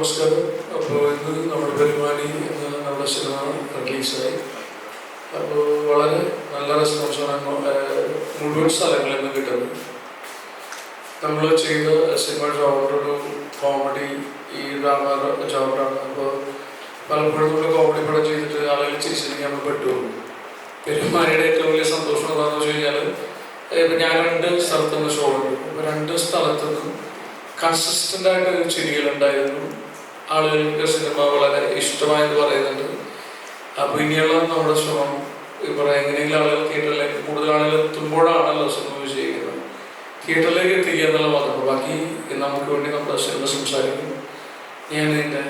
നമസ്കാരം. അപ്പോൾ ഇന്ന് നമ്മുടെ പരിപാടി നമ്മുടെ സിനിമ റിലീസായി. അപ്പോൾ വളരെ നല്ല റെസ്പോൺസാണ് മുഴുവൻ സ്ഥലങ്ങളിൽ നിന്ന് കിട്ടുന്നത്. നമ്മൾ ചെയ്ത സിനിമ ജോബറൊരു കോമഡി ഈ ഡ്രാമ ജോബറാണ് അപ്പോൾ പലപ്പോഴും നമ്മൾ കോമഡി പടം ചെയ്തിട്ട് ആളുകൾ ചിരിച്ചിരിക്കാൻ നമ്മൾ പെട്ടുപോകും പെരുമാനിയുടെ ഏറ്റവും വലിയ സന്തോഷം എന്താണെന്ന് വെച്ച് കഴിഞ്ഞാൽ ഇപ്പം ഞാൻ രണ്ട് സ്ഥലത്തുനിന്ന് ഷോ ഉണ്ട് അപ്പോൾ രണ്ട് സ്ഥലത്തുനിന്നും കൺസിസ്റ്റന്റ് ആയിട്ട് ചിരികളുണ്ടായിരുന്നു ആളുകൾക്ക് സിനിമ വളരെ ഇഷ്ടമായെന്ന് പറയുന്നുണ്ട്. അപ്പോൾ ഇനിയുള്ള നമ്മുടെ ശ്രമം പറയാം എങ്ങനെയെങ്കിലും ആളുകൾ തിയേറ്ററിലേക്ക് കൂടുതൽ ആളുകൾ എത്തുമ്പോഴാണല്ലോ സിനിമ വിജയിക്കുന്നത്. തിയേറ്ററിലേക്ക് എത്തിക്കുക എന്നുള്ള മാത്രം. ബാക്കി നമുക്ക് വേണ്ടി നമ്മുടെ സിനിമ സംസാരിക്കും. ഞാൻ എന്റെ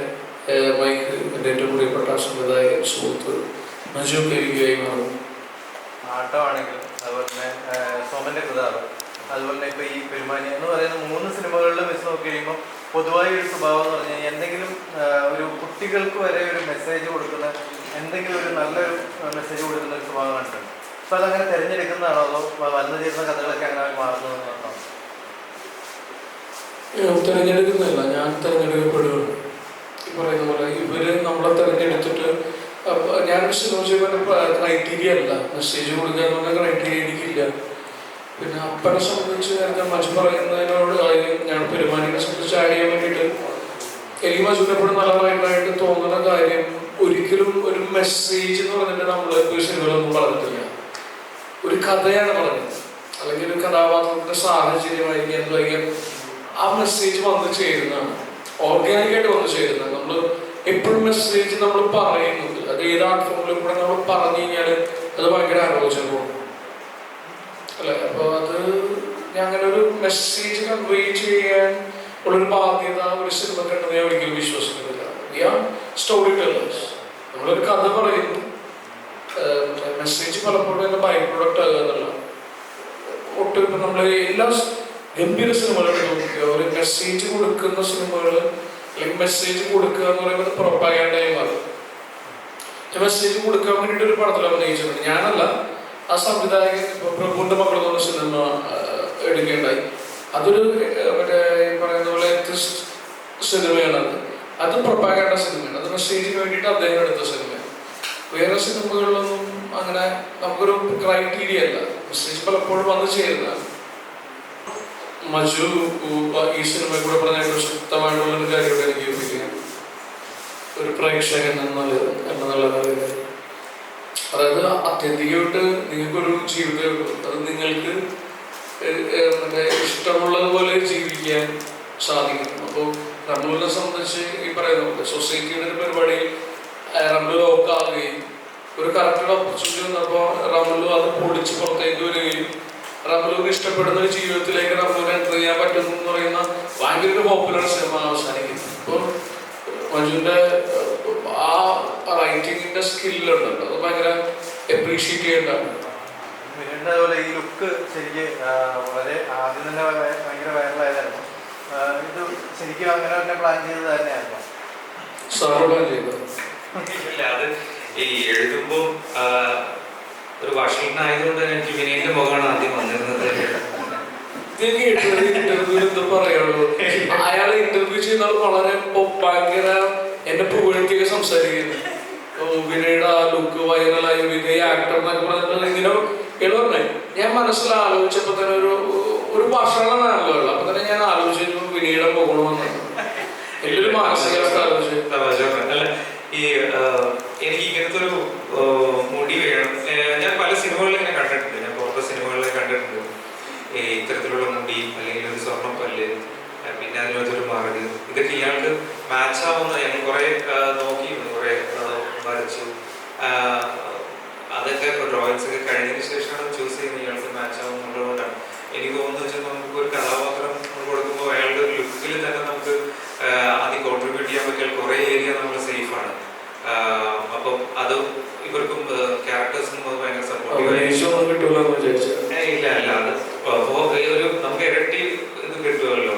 മൈക്ക് എന്റെ ഏറ്റവും പ്രിയപ്പെട്ട സംവിധായകൻ സുഹൃത്ത് മജു കരിക്കുകയായി മാറും. ആട്ടമാണെങ്കിലും അതുപോലെ തന്നെ ആ, സോമന്റെ കൃതാവ് അതുപോലെ തന്നെ ഇപ്പൊ ഈ പെരുമാനി എന്ന് പറയുന്ന മൂന്ന് സിനിമകളിലും വെച്ച് നോക്കി കഴിയുമ്പോൾ പൊതുവായി ഒരു സ്വഭാവം എന്ന് പറഞ്ഞാൽ എന്തെങ്കിലും ഒരു കുട്ടികൾക്ക് വരെ ഒരു മെസ്സേജ് കൊടുക്കുന്ന എന്തെങ്കിലും ഒരു നല്ലൊരു മെസ്സേജ് കൊടുക്കുന്ന ഒരു സ്വഭാവം കണ്ടിട്ടുണ്ട്. അപ്പൊ അതങ്ങനെ തിരഞ്ഞെടുക്കുന്നതാണോ അതോ വന്നു ചേരുന്ന കഥകളൊക്കെ അങ്ങനെ മാറുന്നതാണോ ഞാൻ തിരഞ്ഞെടുക്കുന്നില്ല ഞാൻ തിരഞ്ഞെടുക്കപ്പെടുകയാണ്. പറയുന്ന പോലെ ഇവർ നമ്മളെ തിരഞ്ഞെടുത്തിട്ട് ഞാൻ പക്ഷെ ക്രൈറ്റീരിയ അല്ല. മെസ്സേജ് കൊടുക്കുക എന്ന് പറഞ്ഞ ക്രൈറ്റീരിയ എനിക്കില്ല. പിന്നെ അപ്പനെ സംബന്ധിച്ച് നേരത്തെ മജു പറയുന്നതിനോട് കാര്യം ഞാൻ പെരുമാനിനെ സംബന്ധിച്ച് ആഡ് ചെയ്യാൻ വേണ്ടിയിട്ട് എനിക്ക് മജുവിനെ നല്ല നല്ലതായിട്ടായിട്ട് തോന്നുന്ന കാര്യം ഒരിക്കലും ഒരു മെസ്സേജ് എന്ന് പറഞ്ഞിട്ട് നമ്മൾ സിനിമകളൊന്നും പറഞ്ഞിട്ടില്ല. ഒരു കഥയാണ് പറഞ്ഞത്. അല്ലെങ്കിൽ ഒരു കഥാപാത്രത്തിന്റെ സാഹചര്യമായിരിക്കും എന്തായിരിക്കും ആ മെസ്സേജ് വന്ന് ചേരുന്നതാണ്. ഓർഗാനിക്കായിട്ട് വന്ന് ചേരുന്ന നമ്മൾ എപ്പോഴും മെസ്സേജ് നമ്മൾ പറയുന്നുണ്ട്. അത് ഏത് കൂടെ നമ്മൾ പറഞ്ഞു കഴിഞ്ഞാൽ അത് ഭയങ്കര ആലോചനമാണ് അല്ലെ? അപ്പോൾ അത് അങ്ങനെ ഒരു മെസ്സേജ് കൺവേ ചെയ്യാൻ ഉള്ളൊരു ബാധ്യത ഒരു സിനിമ കണ്ടെന്ന് ഞാൻ ഒരിക്കലും വിശ്വസിക്കുന്നില്ല. സ്റ്റോറി ടെല്ലേഴ്സ് നമ്മളൊരു കഥ പറയുന്നു. മെസ്സേജ് പലപ്പോഴും ബൈ പ്രൊഡക്റ്റ് ആകുക എന്നുള്ള ഒട്ടും നമ്മൾ എല്ലാ ഗംഭീര സിനിമകളും നോക്കുക ഒരു മെസ്സേജ് കൊടുക്കുന്ന സിനിമകൾ അല്ലെങ്കിൽ മെസ്സേജ് കൊടുക്കുക എന്ന് പറയുന്നത് പ്രൊപ്പാഗാൻഡായി മാറും. മെസ്സേജ് കൊടുക്കാൻ വേണ്ടിയിട്ട് ഒരു പടത്തിൽ അഭിനയിച്ചിട്ടുണ്ട്. ഞാനല്ല. ആ സംവിധായകൻ പറഞ്ഞ സിനിമ എടുക്കേണ്ടായി. അതൊരു മറ്റേ പറയുന്ന പോലെ എത്തിസ്റ്റ് സിനിമയാണ് അത്. പ്രൊപ്പാഗാൻഡ സിനിമയാണ്. അത് മെസ്സേജിന് വേണ്ടിയിട്ട് അദ്ദേഹം എടുത്ത സിനിമയാണ്. വേറെ സിനിമകളിലൊന്നും അങ്ങനെ നമുക്കൊരു ക്രൈറ്റീരിയ അല്ല. മെസ്സേജ് പലപ്പോഴും വന്നു ചേരുന്നതാണ് മജു ഈ സിനിമയിൽ കൂടെ പറഞ്ഞ ഏറ്റവും ശക്തമായിട്ടുള്ള ഒരു കാര്യമാണ് എനിക്ക് ഒരു പ്രേക്ഷകൻ എന്നുള്ള നിലയിൽ അതായത് അത്യന്തികമായിട്ട് നിങ്ങൾക്കൊരു ഉള്ളൂ. അത് നിങ്ങൾക്ക് മറ്റേ ഇഷ്ടമുള്ളതുപോലെ ജീവിക്കാൻ സാധിക്കും അപ്പോൾ റംലൂരിനെ സംബന്ധിച്ച് ഈ പറയുന്ന സൊസൈറ്റിയുടെ ഒരു പരിപാടി റംലു ലോക്കാവുകയും ഒരു കറക്റ്റ് ഓപ്പർച്യൂണിറ്റി വന്നപ്പോൾ റംലു അത് പൊളിച്ച് പുറത്തേക്ക് വരികയും റംലുവിന് ഇഷ്ടപ്പെടുന്ന ഒരു ജീവിതത്തിലേക്ക് റംലുവിനെ എന്റർ ചെയ്യാൻ പറ്റുന്നു എന്ന് പറയുന്ന ഭയങ്കര ഒരു പോപ്പുലർ സിനിമ അവസാനിക്കുന്നു. അപ്പോൾ മഞ്ജുവിന്റെ ആ റൈറ്റിങ്ങിന്റെ സ്കില്ലുണ്ടല്ലോ അത് ഭയങ്കര അപ്രീഷിയേറ്റ് ചെയ്യേണ്ടതാണ് അതുപോലെ ഈ ലുക്ക് ശരിക്ക് വളരെ ആദ്യം തന്നെ ഭയ- ഭയങ്കര വൈറലായതായിരുന്നു ഇത് ശരിക്കും അങ്ങനെ തന്നെ പ്ലാൻ ചെയ്തത് തന്നെയായിരുന്നു. ഇല്ല അത് ഈ എഴുതുമ്പോൾ ഒരു വഷീനായതുകൊണ്ട് എനിക്ക് വിനയന്റെ മുഖമാണ് ആദ്യം വന്നിരുന്നത്. ഇന്റർവ്യൂ എന്താ പറയുള്ളൂ അയാൾ ഇന്റർവ്യൂ ചെയ്യുന്ന വളരെ പൊ- ഭയങ്കര എന്നെ പുകഴ്ത്തിയൊക്കെ സംസാരിക്കുന്നു. വിനയുടെ ആ ലുക്ക് വൈറലായി വിനയ ആക്ടർ എന്നൊക്കെ പറഞ്ഞിട്ട് ഇങ്ങനെ ഞാൻ മനസ്സിൽ ആലോചിച്ചപ്പോ തന്നെ ഒരു ഒരു ഭക്ഷണമാണല്ലോ ഉള്ളത്. അപ്പൊ തന്നെ ഞാൻ ആലോചിച്ചു വിനയുടെ പോകണമെന്ന് എന്റെ ഒരു മാനസികാവസ്ഥ ആലോചിച്ചു. ഈ എനിക്ക് ഇങ്ങനത്തെ ഒരു മുടി വേണം. ഞാൻ പല സിനിമകളിൽ ഇങ്ങനെ കണ്ടിട്ടുണ്ട്. ഞാൻ പുറത്തെ സിനിമകളിൽ കണ്ടിട്ടുണ്ട്. ഈ ഇത്തരത്തിലുള്ള മുടി അല്ലെങ്കിൽ ഒരു സ്വർണപ്പല്ല് പിന്നെ അതിനകത്തൊരു മറക് ഇതൊക്കെ ഇയാൾക്ക് മാച്ച് ആവുന്ന ഞാൻ കുറെ നോക്കിയിരുന്നു കുറെ വരച്ചു ആ, അതൊക്കെ കഴിഞ്ഞതിന് ശേഷമാണ് ചൂസ് ചെയ്യുന്നത്. ഇയാൾക്ക് മാച്ച് ആവുന്നുള്ളതുകൊണ്ടാണ് എനിക്ക് തോന്നുന്നത് വെച്ചാൽ നമുക്ക് ഒരു കഥാപാത്രം കൊടുക്കുമ്പോൾ അയാളുടെ ഒരു ലുക്കിൽ തന്നെ നമുക്ക് അതിൽ കോൺട്രിബ്യൂട്ട് ചെയ്യാൻ പറ്റിയാൽ കുറേ ഏരിയ നമ്മൾ സേഫാണ് അപ്പം അത് ഇവർക്കും ക്യാരക്ടേഴ്സിനും അത് ഭയങ്കര സപ്പോർട്ടീവ് ഇല്ല അല്ല അത് ഒരു നമുക്ക് ഇരട്ടി ഇത് കിട്ടുമല്ലോ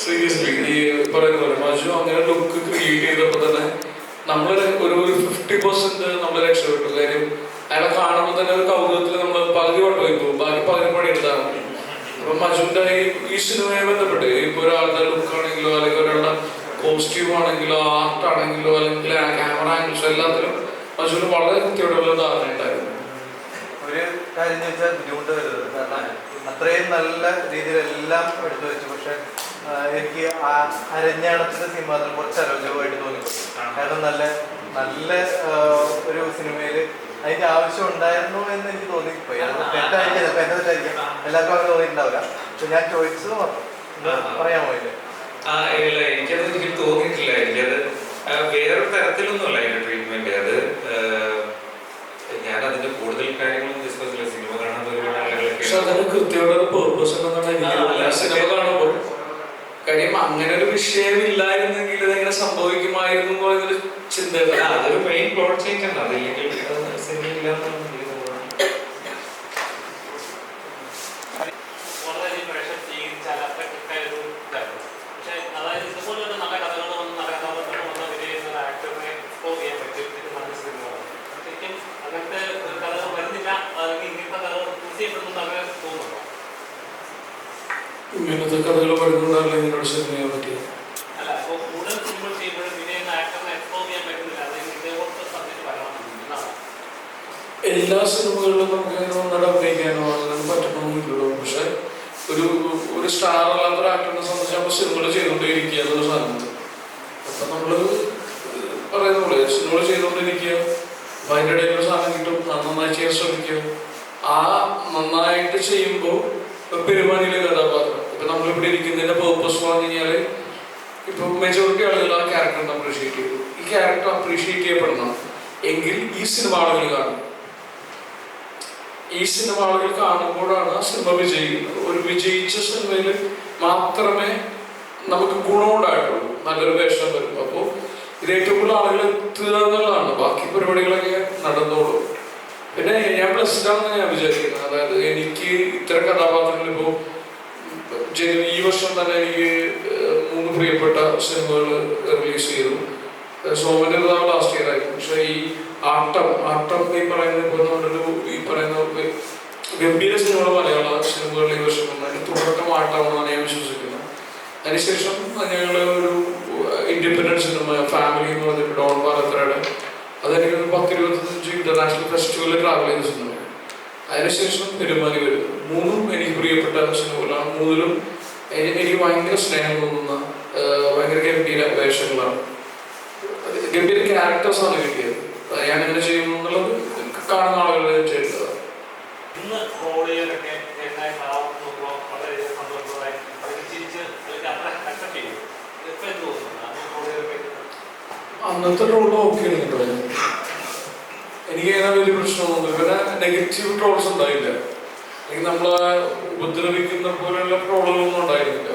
സീരിയസ്ലി ഈ പറയുന്ന പോലെ മജു അങ്ങനെ ലുക്ക് ക്രിയേറ്റ് ചെയ്തപ്പോൾ തന്നെ നമ്മൾ ഒരു ഒരു ഫിഫ്റ്റി പെർസെന്റ് നമ്മൾ രക്ഷപ്പെട്ടു. കാര്യം അയാളെ കാണുമ്പോൾ തന്നെ ഒരു കൗതുകത്തിൽ നമ്മൾ പകുതി വട്ടം പോകും ബാക്കി പകുതി പണി എടുത്താൽ മതി അപ്പൊ മജുവിന്റെ ഈ സിനിമയെ ബന്ധപ്പെട്ട് ഇപ്പൊ ഒരാളുടെ ലുക്ക് ആണെങ്കിലോ അല്ലെങ്കിൽ ഒരാളുടെ കോസ്റ്റ്യൂം ആണെങ്കിലോ ആർട്ട് ആണെങ്കിലോ അല്ലെങ്കിൽ ക്യാമറ ആംഗിൾസ് എല്ലാത്തിലും മജുവിന് വളരെ കൃത്യമായിട്ടുള്ള ധാരണ ഉണ്ടായിരുന്നു. ഒരു കാര്യം ചോദിച്ചാൽ ബുദ്ധിമുട്ട് വരുന്നത് കാരണം അത്രയും നല്ല രീതിയിൽ എല്ലാം എടുത്തു വെച്ചു. പക്ഷെ എനിക്ക് ആ അരഞ്ഞാണത്തിന്റെ സിനിമ അതിൽ കുറച്ച് അരോചകമായിട്ട് തോന്നി കാരണം നല്ല നല്ല ഒരു സിനിമയിൽ അതിന്റെ ആവശ്യം ഉണ്ടായിരുന്നു എന്ന് എനിക്ക് തോന്നിപ്പോയി. അത് തെറ്റായിരിക്കും ചിലപ്പോൾ എന്നെ തെറ്റായിരിക്കും. എല്ലാവർക്കും അങ്ങനെ തോന്നിയിട്ടുണ്ടാവില്ല. പക്ഷെ ഞാൻ ചോദിച്ചത് മാത്രം. പറയാമോ ഇല്ലേ ആ ഇല്ല എനിക്കത് എനിക്ക് തോന്നിയിട്ടില്ല. എനിക്കത് വേറെ വേറൊരു തരത്തിലൊന്നുമല്ല അതിന്റെ ട്രീറ്റ്മെന്റ് അത് ഞാൻ അതിന്റെ കൂടുതൽ കാര്യങ്ങളൊന്നും ഡിസ്കസ് ചെയ്യില്ല സിനിമ കാണാൻ ഒരുപാട് ആളുകളൊക്കെ കാര്യം അങ്ങനെ ഒരു വിഷയം ഇല്ലായിരുന്നെങ്കിൽ ഇതെങ്ങനെ സംഭവിക്കുമായിരുന്നു എന്നൊരു ചിന്ത അതൊരു മെയിൻ പ്ലോട്ട് ചേഞ്ച് ആണ്. അതില്ലെങ്കിൽ ഇങ്ങനത്തെ കഥകൾ വരുന്നുണ്ടല്ലോ ഇതിനോട് സിനിമയെ പറ്റി അല്ല അപ്പോൾ കൂടുതൽ സിനിമകൾ ചെയ്യുമ്പോഴും വിനയുന്ന ആക്ടറിനെ എക്സ്പ്ലോർ ചെയ്യാൻ പറ്റുന്നില്ല അല്ലെങ്കിൽ ഇതേപോലത്തെ സബ്ജക്ട് വരണം എന്നാണ് എല്ലാ സിനിമകളിലും നമുക്ക് അങ്ങനെ വന്നിട്ട് അഭിനയിക്കാനോ അങ്ങനെ പറ്റണമെന്നില്ലല്ലോ പക്ഷെ ഒരു ഒരു സ്റ്റാർ അല്ലാത്ത ഒരു ആക്ടറിനെ സംബന്ധിച്ച് നമ്മൾ സിനിമകൾ ചെയ്തുകൊണ്ടേയിരിക്കുക എന്നൊരു സാധനം അപ്പൊ നമ്മൾ പറയുന്ന പോലെ സിനിമകൾ ചെയ്തുകൊണ്ടിരിക്കുക അപ്പൊ അതിന്റെ ഇടയിൽ ഒരു സാധനം കിട്ടും അത് നന്നായി ചെയ്യാൻ ശ്രമിക്കുക. ആ നന്നായിട്ട് ചെയ്യുമ്പോൾ പെരുമാനിയിലെ കഥാപാത്രം. ഇപ്പൊ നമ്മളിവിടെ ഇരിക്കുന്നതിന്റെ പേർപ്പസ് പറഞ്ഞു കഴിഞ്ഞാൽ ഇപ്പൊ മെജോറിറ്റി ആളുകൾ ആ ക്യാരക്ടറിനെ അപ്രീഷിയേറ്റ് ചെയ്തു. ഈ ക്യാരക്ടർ അപ്രീഷിയേറ്റ് ചെയ്യപ്പെടണം. എങ്കിൽ ഈ സിനിമ ആളുകൾ കാണും. ഈ സിനിമ ആളുകൾ കാണുമ്പോഴാണ് ആ സിനിമ വിജയിക്കുന്നത് ഒരു വിജയിച്ച സിനിമയിൽ മാത്രമേ നമുക്ക് ഗുണമുണ്ടായിട്ടുള്ളൂ. നല്ലൊരു വേഷം വരും അപ്പോൾ ഇത് ഏറ്റവും കൂടുതൽ ആളുകൾ എത്തുക എന്നുള്ളതാണ്. ബാക്കി പരിപാടികളൊക്കെ നടന്നോളൂ. പിന്നെ ഞാൻ പ്ലസ് ആണെന്ന് ഞാൻ വിചാരിക്കുന്നത് അതായത് എനിക്ക് ഇത്തരം കഥാപാത്രങ്ങൾ ഇപ്പോൾ ഈ വർഷം തന്നെ എനിക്ക് മൂന്ന് പ്രിയപ്പെട്ട സിനിമകൾ റിലീസ് ചെയ്തു. സോമന്റെ പിതാവ് ലാസ്റ്റ് ഇയർ ആയിരുന്നു. പക്ഷേ ഈ ആട്ടം ആട്ടം ഈ പറയുന്ന നമ്മളൊരു ഈ പറയുന്ന ഗംഭീര സിനിമകൾ മലയാള സിനിമകളിൽ ഈ വർഷം അതിന് തുടക്കം ആട്ടമാണെന്നാണ് ഞാൻ വിശ്വസിക്കുന്നത്. അതിനുശേഷം ഞങ്ങൾ ഒരു ഇൻഡിപെൻഡന്റ് സിനിമ ഫാമിലി എന്ന് പറഞ്ഞിട്ട് ഡോൺ പാലത്രയുടെ അതെനിക്ക് പത്ത് ഇരുപത്തഞ്ച് ഇന്റർനാഷണൽ ഫെസ്റ്റിവലിൽ ട്രാവൽ ചെയ്ത സിനിമയാണ്. അതിനുശേഷം പെരുമാനി വരുന്നു മൂന്നും എനിക്ക് പ്രിയപ്പെട്ട സിനിമകളാണ്. മൂന്നിലും എനിക്ക് ഭയങ്കര സ്നേഹം തോന്നുന്ന ഭയങ്കര ഗംഭീര വേഷങ്ങളാണ്. ഗംഭീര ക്യാരക്ടേഴ്സാണ് കിട്ടിയത്. ഞാൻ ഇങ്ങനെ ചെയ്യുന്നു എന്നുള്ളത് കാണുന്ന ആളുകൾ ചെയ്യുന്നത്. ഇന്ന് ട്രോളുകളൊക്കെ എന്തായി നോക്കുമ്പോൾ വളരെയധികം സന്തോഷമായി അവർക്ക് ചിരിച്ച് അല്ലെങ്കിൽ അത്ര അക്സെപ്റ്റ് ചെയ്യും. ഇപ്പം എന്ത് തോന്നുന്നു? അന്ന് ട്രോളുകളൊക്കെ അന്നത്തെ ട്രോൾ ഓക്കെ കേട്ടോ എനിക്ക് അങ്ങനെ വലിയ പ്രശ്നമൊന്നും ഇവിടെ നെഗറ്റീവ് ട്രോൾസ് ഉണ്ടായില്ല. അല്ലെങ്കിൽ നമ്മളെ ഉപദ്രവിക്കുന്ന പോലെയുള്ള ട്രോളുകളൊന്നും ഉണ്ടായിരുന്നില്ല.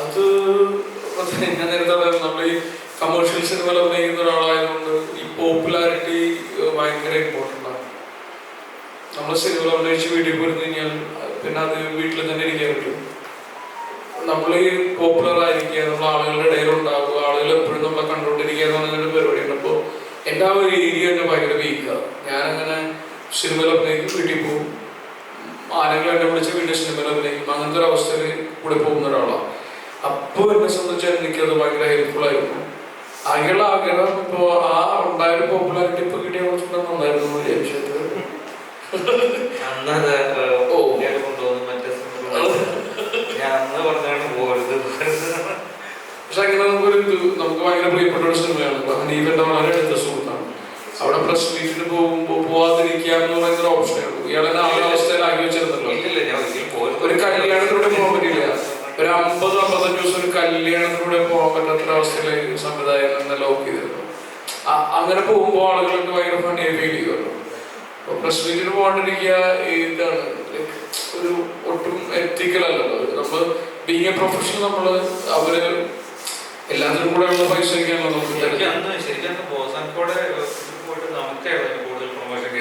അത് ഞാൻ നേരത്തെ പറയാം നമ്മൾ ഈ കമേഴ്ഷ്യൽ സിനിമ അഭിനയിക്കുന്ന ഒരാളായതുകൊണ്ട് ഈ പോപ്പുലാരിറ്റി ഭയങ്കര ഇമ്പോർട്ടന്റ് ആണ്. നമ്മൾ സിനിമ അഭിനയിച്ച് വീട്ടിൽ പോയിരുന്നു കഴിഞ്ഞാൽ പിന്നെ അത് വീട്ടിൽ തന്നെ ഇരിക്കാൻ പറ്റും. നമ്മൾ പോപ്പുലർ ആയിരിക്കുക നമ്മൾ ആളുകളുടെ ഇടയിൽ ഉണ്ടാവുക ആളുകൾ എപ്പോഴും നമ്മളെ കണ്ടുകൊണ്ടിരിക്കുക എന്ന് പറഞ്ഞ പരിപാടിയുണ്ട് അപ്പോൾ എന്റെ ആ ഒരു ഏരിയ തന്നെ ഭയങ്കര വീക്കാണ് ഞാനങ്ങനെ സിനിമയിൽ അഭിനയിക്കും വീട്ടിൽ പോകും ആരെങ്കിലും എന്നെ വിളിച്ച് വീട്ടിൽ സിനിമയിൽ അഭിനയിക്കും. അങ്ങനത്തെ ഒരു അവസ്ഥയിൽ കൂടെ പോകുന്ന ഒരാളാണ് അപ്പോൾ എന്നെ സംബന്ധിച്ച് എനിക്കത് ഭയങ്കര ഹെൽപ്ഫുൾ ആയിരുന്നു. ആകെയുള്ള അഖിലം ഇപ്പോ ആ ഉണ്ടായൊരു പോപ്പുലാരിറ്റി ഇപ്പൊ കിട്ടിയ കുറച്ചുകൂടെ നന്നായിരുന്നു വിചാരിച്ചത് പക്ഷെ അങ്ങനെ നമുക്കൊരു ഇത് നമുക്ക് ഭയങ്കര പ്രിയപ്പെട്ട ഒരു സിനിമയാണ്. ഇപ്പൊ ഹനീഫിന്റെ വളരെ അടുത്ത സുഹൃത്താണ്. അവിടെ പ്രസ് മീറ്റിന് പോകുമ്പോ പോവാതിരിക്കുക എന്ന് പറയുന്ന ഒരു ഓപ്ഷനാണ് ഇയാളെ ആ വെച്ചിരുന്നല്ലോ. ഞാൻ ഒരിക്കലും ഒരു കല്യാണത്തിലൂടെ പോകാൻ ഒരു അമ്പത് അമ്പത്തഞ്ച് ദിവസം ഒരു കല്യാണത്തിലൂടെ പോകാൻ പറ്റാത്ത സമ്പ്രദായം എന്ന ലോക്ക് ചെയ്തിരുന്നു. അങ്ങനെ പോകുമ്പോൾ ആളുകൾക്ക് ഭയങ്കര ഫണ്ടിയായി ഫീൽ ചെയ്യുമല്ലോ. അപ്പൊ പ്രസ് മീറ്റിന് പോകാണ്ടിരിക്കുക ഇതാണ് ഒരു ഒട്ടും എത്തിക്കൽ അല്ലല്ലോ. നമ്മൾ ബീങ് എ പ്രൊഫഷണൽ നമ്മൾ അവർ എല്ലാത്തിനും കൂടെ ഉള്ള പൈസ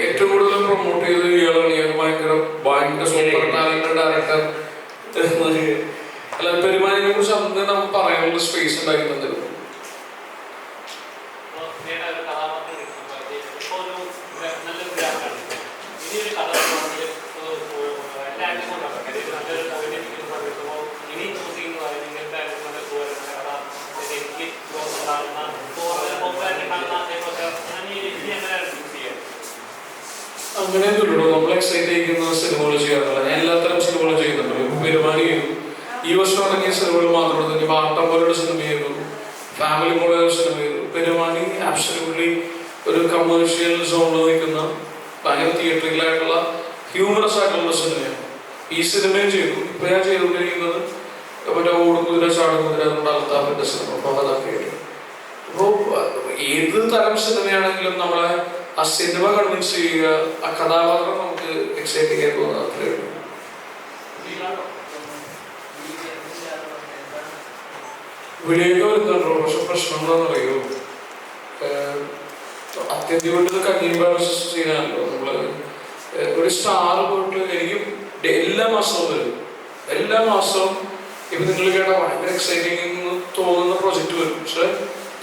ഏറ്റവും കൂടുതൽ പ്രൊമോട്ട് ചെയ്ത് ഇയാളാണ് ഇയാൾ. ഭയങ്കര ഭയങ്കര സൂപ്പർ ടാലന്റഡ് ഡയറക്ടർ അല്ല പെരുമാനിനെ കുറിച്ച് അന്ന് നമ്മൾ പറയാനുള്ള സ്പേസ് ഉണ്ടാക്കി തന്നിരുന്നു അങ്ങനെ നമ്മൾ എക്സൈറ്റ് ചെയ്യുന്ന സിനിമകൾ ചെയ്യാറില്ല ഞാൻ എല്ലാത്തരം സിനിമകളും ചെയ്യുന്നുണ്ട് ഇപ്പൊ പെരുമാനി ചെയ്തു ഈ വർഷം ഇറങ്ങിയ സിനിമകൾ മാത്രമല്ല ഇനി പോലുള്ള സിനിമയായിരുന്നു ഫാമിലി പോലുള്ള സിനിമയായിരുന്നു പെരുമാണി പെരുമാനി ഒരു കമേഴ്ഷ്യൽ സോണിൽ നിൽക്കുന്ന ഭയങ്കര തിയേറ്ററിക്കലായിട്ടുള്ള ഹ്യൂമറസ് ആയിട്ടുള്ള സിനിമയാണ് ഈ സിനിമയും ചെയ്തു. ഇപ്പൊ ഞാൻ ചെയ്തുകൊണ്ടിരിക്കുന്നത് മറ്റേ ഓടുകുതിര ചാടുകുതിര എന്നുള്ള അൽത്താഫിന്റെ സിനിമ അപ്പൊ അതൊക്കെ അപ്പോൾ ഏത് തരം സിനിമയാണെങ്കിലും നമ്മളെ ആ സിനിമ കൺവിൻസ് ചെയ്യുക ആ കഥാപാത്രം നമുക്ക് എക്സൈറ്റ് ചെയ്യാൻ തോന്നുന്നത് അത്രയേ ഉള്ളൂ. വിളിയൊക്കെ വരുന്നുണ്ടോ. പക്ഷെ പ്രശ്നം എന്താണെന്ന് അറിയോ അത്യന്തികമായിട്ട് ബാലൻസ് ചെയ്യാനല്ലോ നമ്മൾ ഒരു സ്റ്റാർ പോയിട്ട് എനിക്ക് എല്ലാ മാസവും വരും. എല്ലാ മാസവും ഇപ്പൊ നിങ്ങൾ കേട്ട ഭയങ്കര എക്സൈറ്റിംഗ് എന്ന് തോന്നുന്ന പ്രൊജക്ട് വരും. പക്ഷെ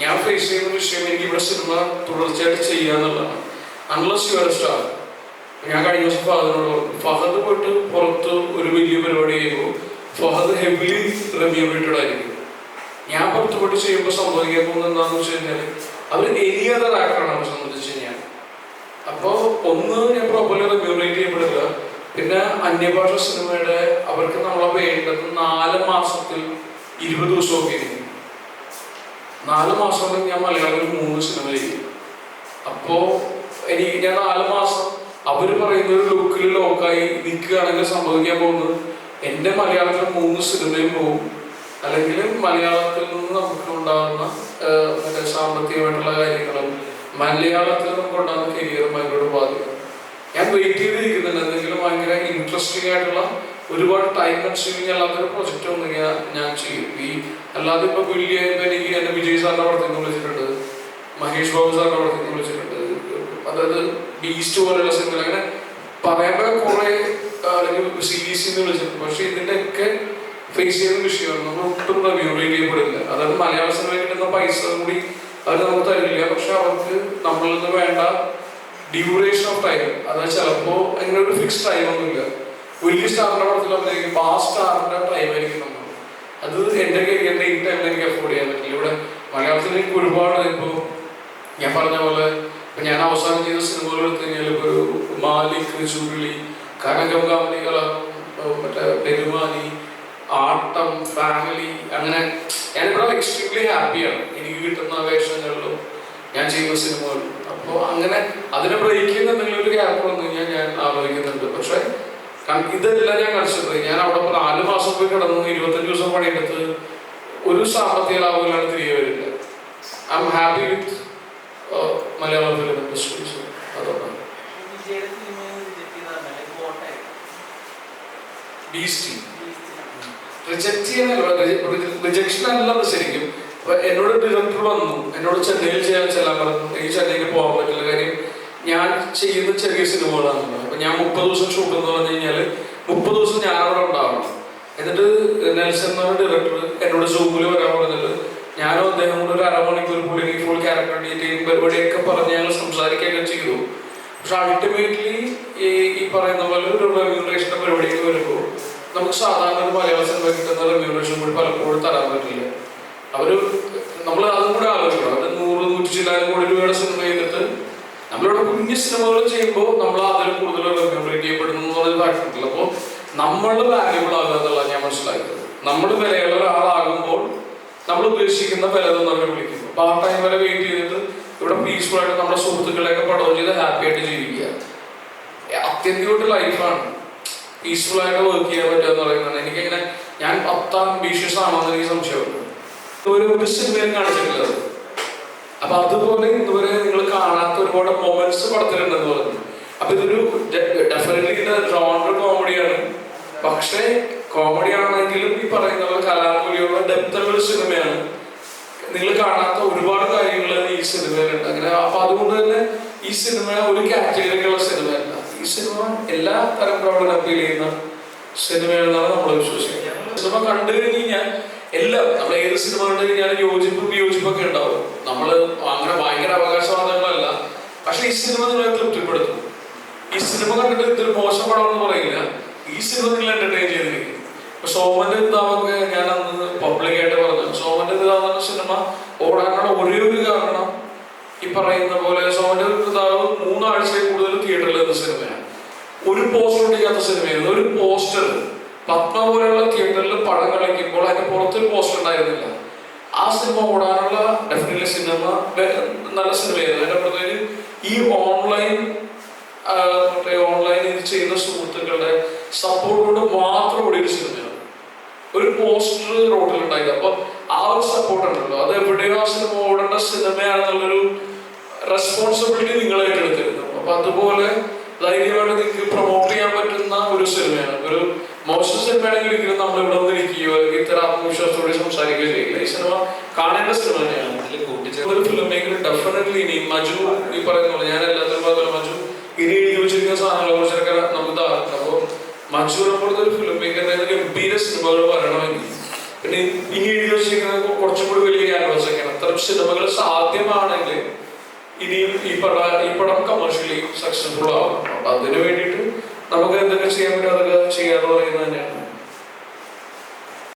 ഞാൻ ഫേസ് ചെയ്യുന്ന വിഷയം എനിക്ക് ഇവിടെ സിനിമ തുടർച്ചയായിട്ട് ചെയ്യാന്നുള്ളതാണ്. അൺലസ് യു ആർ സ്റ്റാർ ഞാൻ കഴിഞ്ഞ ദിവസം പറഞ്ഞു ഫഹദ് പോയിട്ട് പുറത്ത് ഒരു വലിയ പരിപാടി ചെയ്യുമ്പോൾ ഫഹദ് ഹെവിലി റെമ്യൂണേറ്റഡ് ആയിരിക്കും ഞാൻ പുറത്ത് പോയിട്ട് ചെയ്യുമ്പോൾ സംഭവിക്കാൻ പോകുന്നത് എന്താണെന്ന് വെച്ച് കഴിഞ്ഞാൽ അവർ എനി അതർ ആക്ടറാണ് അവരെ സംബന്ധിച്ച് ഞാൻ അപ്പോൾ ഒന്ന് ഞാൻ പ്രോപ്പർലി റെമ്യൂണേറ്റ് ചെയ്യപ്പെടില്ല പിന്നെ അന്യഭാഷ സിനിമയുടെ അവർക്ക് നമ്മളെ വേണ്ടത് നാല് മാസത്തിൽ ഇരുപത് ദിവസമൊക്കെ നാല് മാസം ഞാൻ മലയാളത്തിൽ മൂന്ന് സിനിമ ചെയ്യും. അപ്പോൾ എനിക്ക് ഞാൻ നാല് മാസം അവർ പറയുന്ന ഒരു ലുക്കിൽ ലോക്കായി നിൽക്കുകയാണെങ്കിൽ സംഭവിക്കാൻ പോകുന്നത് എന്റെ മലയാളത്തിൽ മൂന്ന് സിനിമയും പോകും അല്ലെങ്കിൽ മലയാളത്തിൽ നിന്ന് നമുക്ക് ഉണ്ടാകുന്ന മറ്റേ സാമ്പത്തികമായിട്ടുള്ള കാര്യങ്ങളും മലയാളത്തിൽ നമുക്ക് ഉണ്ടാകുന്ന കരിയറും ഭയങ്കര ബാധിക്കും. ഞാൻ വെയിറ്റ് ചെയ്തിരിക്കുന്നുണ്ട്. എന്തെങ്കിലും ഭയങ്കര ഇൻട്രസ്റ്റിംഗ് ആയിട്ടുള്ള ഒരുപാട് ടൈം കൺസ്യൂമിങ് അല്ലാത്തൊരു പ്രൊജക്റ്റ് ഒന്നും ഞാൻ ചെയ്യും. ഈ അല്ലാതെ ഇപ്പൊ വലിയ എനിക്ക് എന്നെ വിജയ് സാറിന്റെ പടത്തിൽ വിളിച്ചിട്ടുണ്ട്. മഹേഷ് ബാബു സാറിന്റെ പടത്തിൽ വിളിച്ചിട്ടുണ്ട്. അതായത് ബീസ്റ്റ് പോലെയുള്ള സിനിമകൾ. അങ്ങനെ പറയുമ്പോൾ കുറെ അല്ലെങ്കിൽ സീരീസിൽ വിളിച്ചിട്ടുണ്ട്. പക്ഷെ ഇതിന്റെ ഒക്കെ ഫേസ് ചെയ്യുന്ന വിഷയമാണ്. നമ്മൾ ഒട്ടും റെമ്യൂണേറ്റ് ചെയ്യപ്പെടില്ല. അതായത് മലയാള സിനിമ കിട്ടുന്ന പൈസ കൂടി അവർ നമുക്ക് തരില്ല. പക്ഷെ അവർക്ക് നമ്മളിൽ നിന്ന് വേണ്ട ഡ്യൂറേഷൻ ഓഫ് ടൈം അതായത് ചിലപ്പോൾ അങ്ങനെ ഒരു ഫിക്സ് ടൈം ഒന്നുമില്ല വലിയ സ്റ്റാറിന്റെ പടത്തിൽ അഭിനയിക്കുമ്പോൾ ആ സ്റ്റാറിന്റെ ടൈം ആയിരിക്കും നമ്മൾ. അത് എന്റെ കരിയറിന്റെ ഈ ടൈമിൽ എനിക്ക് അഫോർഡ് ചെയ്യാൻ പറ്റില്ല. ഇവിടെ മലയാളത്തിൽ എനിക്ക് ഒരുപാട് ഇപ്പോൾ ഞാൻ പറഞ്ഞ പോലെ ഞാൻ അവസാനം ചെയ്ത സിനിമകൾ എടുത്തു കഴിഞ്ഞാൽ ഇപ്പോൾ ഒരു മാലിക് ചുരുളി കനകം കാമനികള മറ്റേ പെരുമാനി ആട്ടം ഫാമിലി അങ്ങനെ ഞാനിവിടെ എക്സ്ട്രീംലി ഹാപ്പിയാണ് എനിക്ക് കിട്ടുന്ന വേഷങ്ങളിലും ഞാൻ ചെയ്യുന്ന സിനിമകളിലും. അപ്പോൾ അങ്ങനെ അതിനെ ബ്രേക്ക് ചെയ്യുന്ന എന്തെങ്കിലും ഒരു ക്യാരക്ടർ വന്നു കഴിഞ്ഞാൽ ഞാൻ ആലോചിക്കുന്നുണ്ട്. പക്ഷേ ഇതല്ല ഞാൻ കളിച്ചത് ഞാൻ അവിടെ നാല് മാസം പോയി കിടന്നു. ഇരുപത്തഞ്ച് ദിവസം പണിയെടുത്ത് ഒരു സാമ്പത്തിക ലാഭങ്ങളാണ് തിരികെ വരില്ല. I M happy with Malayalam film industries അതുകൊണ്ടാണ് റിജക്ഷൻ അല്ലത് ശരിക്കും. എന്നോട് ഡയറക്ടർ വന്നു. എന്നോട് ചെന്നൈയിൽ ചെയ്യാൻ ചെല്ലാൻ പറഞ്ഞു. ചെന്നൈയിൽ പോകാൻ പറ്റില്ല. കാര്യം ഞാൻ ചെയ്യുന്ന ചെറിയ സിനിമകളാണല്ലോ അപ്പൊ ഞാൻ മുപ്പത് ദിവസം ഷൂട്ട് എന്ന് പറഞ്ഞു കഴിഞ്ഞാൽ മുപ്പത് ദിവസം ഞാൻ അവിടെ ഉണ്ടാവണം. എന്നിട്ട് നെൽസൺ ഡിറക്ടർ ഡയറക്ടർ എന്നോട് സൂമിൽ വരാൻ പറഞ്ഞിട്ട് ഞാനും അദ്ദേഹം കൂടെ ഒരു അരമണിക്കൂർ പുള്ളി ഫുൾ ക്യാരക്ടർ ഡീറ്റെയിലും പരിപാടിയൊക്കെ പറഞ്ഞ് ഞങ്ങൾ സംസാരിക്കുകയൊക്കെ ചെയ്തു. പക്ഷെ അൾട്ടിമേറ്റ്ലി ഈ ഈ പറയുന്ന പോലെ ഒരു റെമ്യൂണറേഷന്റെ പരിപാടിക്ക് വരുമ്പോൾ നമുക്ക് സാധാരണ ഒരു മലയാള സിനിമ കിട്ടുന്ന റെമ്യൂണറേഷൻ കൂടി പലപ്പോഴും തരാൻ പറ്റില്ല. അവർ നമ്മൾ അതും കൂടെ ആലോചിക്കണം. അവർ നൂറ് നൂറ്റി ചില്ലായിരം കോടി രൂപയുടെ സിനിമ ചെയ്തിട്ട് നമ്മളിവിടെ കുഞ്ഞു സിനിമകൾ ചെയ്യുമ്പോൾ നമ്മൾ അതിൽ കൂടുതൽ റെമ്യൂണറേറ്റ് ചെയ്യപ്പെടുന്നു എന്നുള്ളത് ഫാക്ടറില്ല അപ്പോൾ നമ്മൾ വാല്യൂബിൾ ആകുക എന്നുള്ളത് ഞാൻ മനസ്സിലാക്കുന്നത് നമ്മൾ വിലയുള്ള ഒരാളാകുമ്പോൾ നമ്മൾ ഉദ്ദേശിക്കുന്ന വില തന്നെ വിളിക്കുന്നു അപ്പോൾ ആ ടൈം വരെ വെയിറ്റ് ചെയ്തിട്ട് ഇവിടെ പീസ്ഫുൾ ആയിട്ട് നമ്മുടെ സുഹൃത്തുക്കളെയൊക്കെ പടവും ചെയ്ത് ഹാപ്പി ആയിട്ട് ജീവിക്കുക. അത്യന്തികമായിട്ട് ലൈഫാണ് പീസ്ഫുൾ ആയിട്ട് വർക്ക് ചെയ്യാൻ പറ്റുക എന്ന് പറയുന്നത്. എനിക്കിങ്ങനെ ഞാൻ അത്ര അംബീഷ്യസ് ആണോ എന്ന് എനിക്ക് സംശയമുണ്ട്. ഒരു ഒരു സിനിമയും കാണിച്ചിട്ടില്ല. അപ്പൊ അതുപോലെ ഇതുവരെ നിങ്ങൾ കാണാത്ത ഒരുപാട് മൊമെന്റ്സ് പടത്തിലുണ്ടെന്ന് പറഞ്ഞു. അപ്പൊ ഇതൊരു ഡെഫിനറ്റ്ലി ജോണർ കോമഡിയാണ് പക്ഷേ കോമഡി ആണെങ്കിലും ഈ പറയുന്ന പോലെ കലാമൂല്യമുള്ള ഡെപ്തുള്ള സിനിമയാണ്. നിങ്ങൾ കാണാത്ത ഒരുപാട് കാര്യങ്ങൾ ഈ സിനിമയിലുണ്ട്. അങ്ങനെ അപ്പൊ അതുകൊണ്ട് തന്നെ ഈ സിനിമ ഒരു കാറ്റഗറിക്കുള്ള സിനിമയല്ല. ഈ സിനിമ എല്ലാ തരം പ്രൗഢന അപ്പീൽ ചെയ്യുന്ന സിനിമയാണെന്നാണ് നമ്മൾ വിശ്വസിക്കുന്നത്. സിനിമ കണ്ടു കഴിഞ്ഞ് കഴിഞ്ഞാൽ എല്ലാം നമ്മൾ ഏത് സിനിമ കണ്ടു കഴിഞ്ഞാലും യോജിപ്പും വിയോജിപ്പൊക്കെ ഉണ്ടാവും. നമ്മൾ അങ്ങനെ ഭയങ്കര അവകാശവാദങ്ങളല്ല. പക്ഷെ ഈ സിനിമ നിങ്ങളെ തൃപ്തിപ്പെടുത്തും. ഈ സിനിമ കണ്ടിട്ട് ഇതൊരു മോശം പടമെന്ന് പറയില്ല. ഈ സിനിമ നിങ്ങൾ എന്റർടൈൻ ചെയ്തിരിക്കും ഇപ്പൊ സോമന്റെ പിതാവൊക്കെ ഞാൻ അന്ന് പബ്ലിക്കായിട്ട് പറഞ്ഞു സോമന്റെ പിതാവ് എന്ന സിനിമ ഓടാനുള്ള ഒരേ ഒരു കാരണം ഈ പറയുന്ന പോലെ സോമന്റെ പിതാവ് മൂന്നാഴ്ചയിൽ കൂടുതൽ തിയേറ്ററിൽ എന്ന സിനിമയാണ് ഒരു പോസ്റ്റർ ഒട്ടിക്കാത്ത സിനിമയായിരുന്നു ഒരു പോസ്റ്റർ പത്മ പോലെയുള്ള തിയേറ്ററിൽ പടം കളിക്കുമ്പോൾ അതിന്റെ പുറത്തൊരു പോസ്റ്റർ ഉണ്ടായിരുന്നില്ല. ആ സിനിമ ഓടാനുള്ള ഡെഫിനറ്റ്ലി സിനിമ നല്ല സിനിമയായിരുന്നു അതിന്റെ പുറത്തേക്ക് ഈ ഓൺലൈൻ ഓൺലൈൻ ഇത് ചെയ്യുന്ന സുഹൃത്തുക്കളുടെ സപ്പോർട്ട് കൊണ്ട് മാത്രം ഓടിയൊരു സിനിമയാണ് ഒരു പോസ്റ്റർ റോഡിൽ ഉണ്ടായത് അപ്പൊ ആ ഒരു സപ്പോർട്ട് ഉണ്ടല്ലോ. അത് എവിടെയോ ആ സിനിമ ഓടേണ്ട സിനിമയാണെന്നുള്ളൊരു റെസ്പോൺസിബിലിറ്റി നിങ്ങൾ ഏറ്റെടുത്തിരുന്നു അപ്പൊ അതുപോലെ ധൈര്യമായിട്ട് നിങ്ങൾക്ക് പ്രൊമോട്ട് ചെയ്യാൻ പറ്റുന്ന ഒരു സിനിമയാണ് ഒരു മോശം സിനിമയാണെങ്കിൽ ഒരിക്കലും നമ്മൾ ഇവിടെ വന്നിരിക്കുകയോ അല്ലെങ്കിൽ ഇത്തരം ആത്മവിശ്വാസത്തോടെ സംസാരിക്കുകയോ ചെയ്യില്ല. ഈ സിനിമ കാണേണ്ട സിനിമ തന്നെയാണ്. ഒരു ഫിലിം മേക്കർ ഡെഫിനറ്റ്ലി ഇനി മജു ഈ പറയുന്ന പോലെ ഞാൻ എല്ലാത്തിനും മജു ഇനി എഴുതി വെച്ചിരിക്കുന്ന സാധനങ്ങളെ കുറിച്ചൊക്കെ നമുക്ക് അപ്പോൾ മജുവിനെ പോലത്തെ ഒരു ഫിലിം മേക്കറിന്റെ ഗംഭീര സിനിമകൾ വരണമെങ്കിൽ. പിന്നെ ഇനി എഴുതി വെച്ചിരിക്കുന്നത് കുറച്ചും കൂടി വലിയ ഒക്കെയാണ് അത്തരം സിനിമകൾ സാധ്യമാണെങ്കിൽ ഇനിയും ഈ പട ഈ പടം കമേഴ്ഷ്യലി സക്സസ്ഫുൾ ആവും. അതിനു വേണ്ടിയിട്ട് നമുക്ക് എന്തൊക്കെ ചെയ്യാൻ പറ്റും? അതൊക്കെ ചെയ്യാന്ന് പറയുന്നത് തന്നെയാണ്.